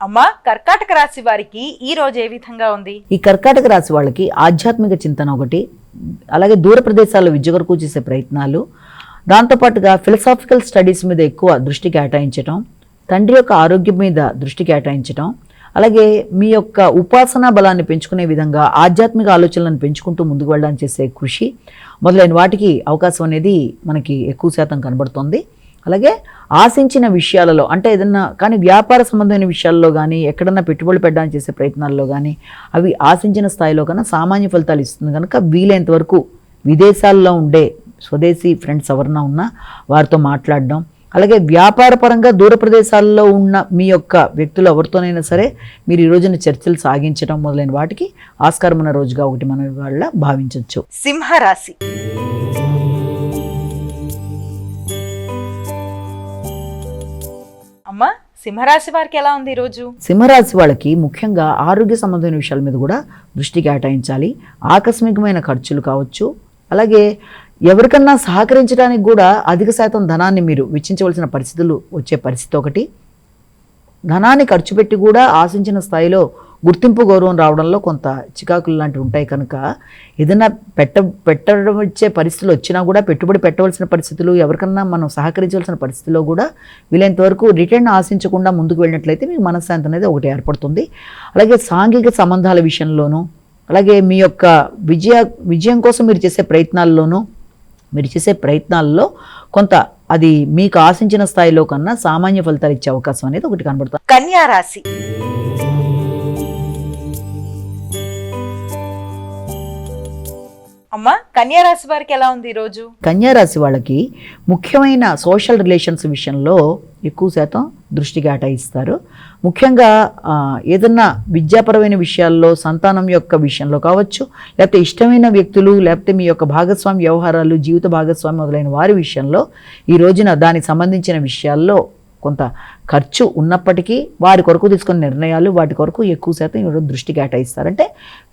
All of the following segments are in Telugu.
అమ్మా కర్కాటక రాశి వారికి ఈ రోజు ఏ విధంగా ఉంది? ఈ కర్కాటక రాశి వాళ్ళకి ఆధ్యాత్మిక చింతన ఒకటి అలాగే దూర ప్రదేశాల్లో విద్య కొరకు చేసే ప్రయత్నాలు దాంతోపాటుగా ఫిలసాఫికల్ స్టడీస్ మీద ఎక్కువ దృష్టి కేటాయించటం తండ్రి యొక్క ఆరోగ్యం మీద దృష్టి కేటాయించటం అలాగే మీ యొక్క ఉపాసనా బలాన్ని పెంచుకునే విధంగా ఆధ్యాత్మిక ఆలోచనలను పెంచుకుంటూ ముందుకు వెళ్ళడానికి చేసే కృషి మొదలైన వాటికి అవకాశం అనేది మనకి ఎక్కువ శాతం కనబడుతుంది. అలాగే ఆశించిన విషయాలలో అంటే ఏదన్నా కానీ వ్యాపార సంబంధమైన విషయాల్లో కానీ ఎక్కడన్నా పెట్టుబడులు పెట్టడానికి చేసే ప్రయత్నాల్లో కానీ అవి ఆశించిన స్థాయిలో కన్నా సామాన్య ఫలితాలు ఇస్తుంది కనుక వీలైనంత వరకు విదేశాల్లో ఉండే స్వదేశీ ఫ్రెండ్స్ ఎవరన్నా ఉన్నా వారితో మాట్లాడడం అలాగే వ్యాపారపరంగా దూర ప్రదేశాల్లో ఉన్న మీ యొక్క వ్యక్తులు ఎవరితోనైనా సరే మీరు ఈ రోజున చర్చలు సాగించడం మొదలైన వాటికి ఆస్కారం ఉన్న రోజుగా ఒకటి మనం వాళ్ళ భావించవచ్చు సింహరాశి. అమ్మా సింహరాశి వారికి ఎలా ఉంది ఈరోజు? సింహరాశి వాళ్ళకి ముఖ్యంగా ఆరోగ్య సంబంధమైన విషయాల మీద కూడా దృష్టి కేటాయించాలి. ఆకస్మికమైన ఖర్చులు కావచ్చు. అలాగే ఎవరికన్నా సహకరించడానికి కూడా అధిక శాతం ధనాన్ని మీరు వెచ్చించవలసిన పరిస్థితులు వచ్చే పరిస్థితి ఒకటి. ధనాన్ని ఖర్చు పెట్టి కూడా ఆశించిన స్థాయిలో గుర్తింపు గౌరవం రావడంలో కొంత చికాకులు లాంటివి ఉంటాయి కనుక ఏదైనా పెట్ట పెట్టడం వచ్చే పరిస్థితులు వచ్చినా కూడా పెట్టుబడి పెట్టవలసిన పరిస్థితులు ఎవరికన్నా మనం సహకరించవలసిన పరిస్థితిలో కూడా వీలైనంత వరకు రిటర్న్ ఆశించకుండా ముందుకు వెళ్ళినట్లయితే మీకు మనశ్శాంతి అనేది ఒకటి ఏర్పడుతుంది. అలాగే సాంఘిక సంబంధాల విషయంలోనూ అలాగే మీ యొక్క విజయ విజయం కోసం మీరు చేసే ప్రయత్నాల్లోనూ మీరు చేసే ప్రయత్నాల్లో కొంత అది మీకు ఆశించిన స్థాయిలో కన్నా సామాన్య ఫలితాలు ఇచ్చే అవకాశం అనేది ఒకటి కనబడుతుంది. కన్యా రాశి. అమ్మా కన్యా రాశి వారికి ఎలా ఉంది ఈరోజు కన్యారాశి కన్యా రాశి వాళ్ళకి ముఖ్యమైన సోషల్ రిలేషన్స్ విషయంలో ఎక్కువ శాతం దృష్టి కేటాయిస్తారు. ముఖ్యంగా ఏదన్నా విద్యాపరమైన విషయాల్లో సంతానం యొక్క విషయంలో కావచ్చు లేకపోతే ఇష్టమైన వ్యక్తులు లేకపోతే మీ యొక్క భాగస్వామి వ్యవహారాలు జీవిత భాగస్వామి మొదలైన వారి విషయంలో ఈ రోజున దానికి సంబంధించిన విషయాల్లో కొంత ఖర్చు ఉన్నప్పటికీ వారి కొరకు తీసుకున్న నిర్ణయాలు వాటి కొరకు ఎక్కువ శాతం ఈరోజు దృష్టి కేటాయిస్తారంటే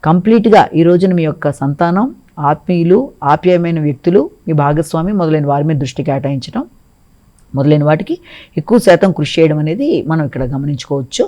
కంప్లీట్గా ఈ రోజున మీ యొక్క సంతానం ఆత్మీయులు ఆప్యాయమైన వ్యక్తులు మీ భాగస్వామి మొదలైన వారి మీద దృష్టి కేటాయించడం మొదలైన వాటికి ఎక్కువ శాతం కృషి చేయడం అనేది మనం ఇక్కడ గమనించుకోవచ్చు.